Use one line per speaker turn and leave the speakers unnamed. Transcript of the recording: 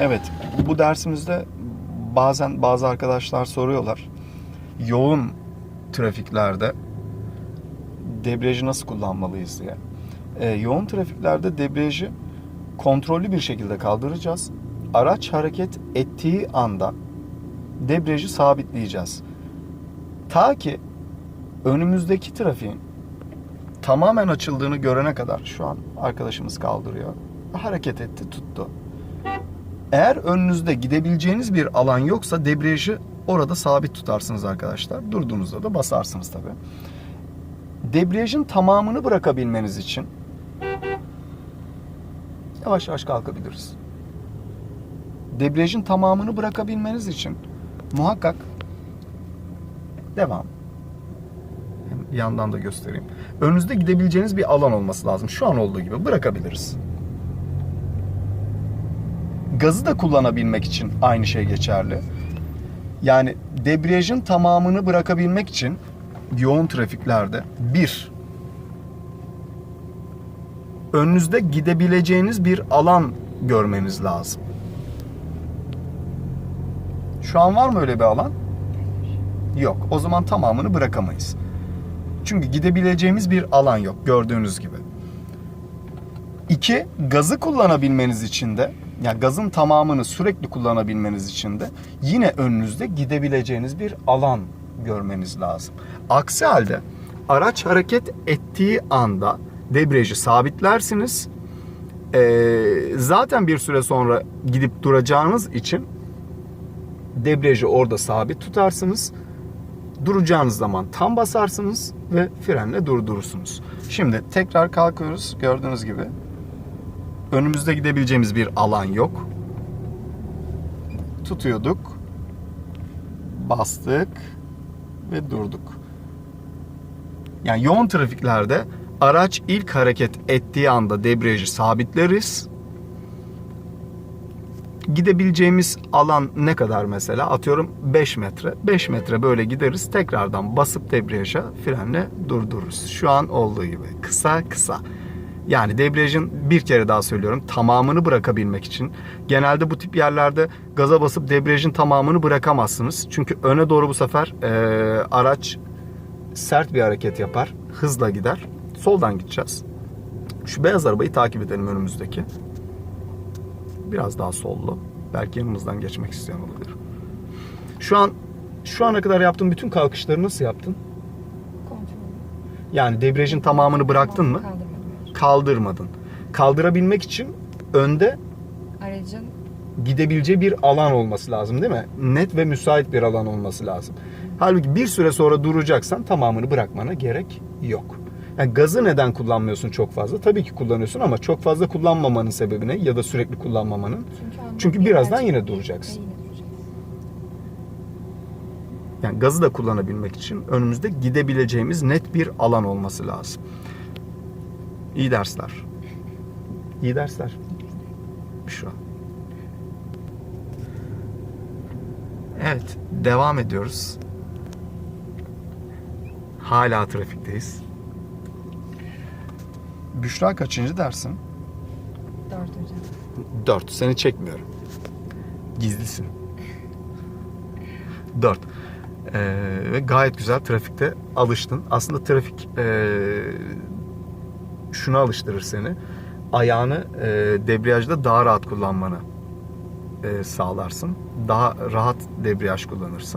Evet, bu dersimizde bazen bazı arkadaşlar soruyorlar. Yoğun trafiklerde debriyajı nasıl kullanmalıyız diye. Ee, yoğun trafiklerde debriyajı kontrollü bir şekilde kaldıracağız. Araç hareket ettiği anda debriyajı sabitleyeceğiz. Ta ki önümüzdeki trafiğin tamamen açıldığını görene kadar şu an arkadaşımız kaldırıyor. Hareket etti, tuttu. Eğer önünüzde gidebileceğiniz bir alan yoksa debriyajı orada sabit tutarsınız arkadaşlar. Durduğunuzda da basarsınız tabi. Debriyajın tamamını bırakabilmeniz için yavaş yavaş kalkabiliriz. Debriyajın tamamını bırakabilmeniz için muhakkak devam. Yandan da göstereyim. Önünüzde gidebileceğiniz bir alan olması lazım. Şu an olduğu gibi bırakabiliriz. Gazı da kullanabilmek için aynı şey geçerli. Yani debriyajın tamamını bırakabilmek için yoğun trafiklerde bir önünüzde gidebileceğiniz bir alan görmeniz lazım. Şu an var mı öyle bir alan? Yok. O zaman tamamını bırakamayız. Çünkü gidebileceğimiz bir alan yok gördüğünüz gibi. İki, gazı kullanabilmeniz için de yani gazın tamamını sürekli kullanabilmeniz için de yine önünüzde gidebileceğiniz bir alan görmeniz lazım. Aksi halde araç hareket ettiği anda debriyajı sabitlersiniz. Ee, zaten bir süre sonra gidip duracağınız için debriyajı orada sabit tutarsınız. Duracağınız zaman tam basarsınız ve frenle durdurursunuz. Şimdi tekrar kalkıyoruz. Gördüğünüz gibi önümüzde gidebileceğimiz bir alan yok. Tutuyorduk. Bastık ve durduk. Yani yoğun trafiklerde araç ilk hareket ettiği anda debriyajı sabitleriz. Gidebileceğimiz alan ne kadar mesela? Atıyorum 5 metre. 5 metre böyle gideriz. Tekrardan basıp debriyaja frenle durdururuz. Şu an olduğu gibi. Kısa kısa. Yani debriyajın bir kere daha söylüyorum tamamını bırakabilmek için genelde bu tip yerlerde gaza basıp debriyajın tamamını bırakamazsınız. Çünkü öne doğru bu sefer e, araç sert bir hareket yapar. Hızla gider. Soldan gideceğiz. Şu beyaz arabayı takip edelim önümüzdeki. Biraz daha sollu. Belki yanımızdan geçmek isteyen olabilir. Şu an şu ana kadar yaptığın bütün kalkışları nasıl yaptın?
Kontrol.
Yani debriyajın tamamını bıraktın mı?
Kaldırmadım.
Kaldırmadın. Kaldırabilmek için önde
Aracın
gidebileceği bir alan olması lazım değil mi? Net ve müsait bir alan olması lazım. Halbuki bir süre sonra duracaksan tamamını bırakmana gerek yok. Yani gazı neden kullanmıyorsun çok fazla? Tabii ki kullanıyorsun ama çok fazla kullanmamanın sebebi ne? Ya da sürekli kullanmamanın.
çünkü,
Çünkü
bir
birazdan duracaksın.
Yine duracaksın.
Yani gazı da kullanabilmek için önümüzde gidebileceğimiz net bir alan olması lazım. İyi dersler. İyi dersler. Şu an. Evet, devam ediyoruz. Hala trafikteyiz. Büşra kaçıncı dersin?
Dört hocam.
4. Seni çekmiyorum. Gizlisin. 4. ve gayet güzel trafikte alıştın. Aslında trafik ee, şuna alıştırır seni. Ayağını ee, debriyajda daha rahat kullanmanı ee, sağlarsın. Daha rahat debriyaj kullanırsın.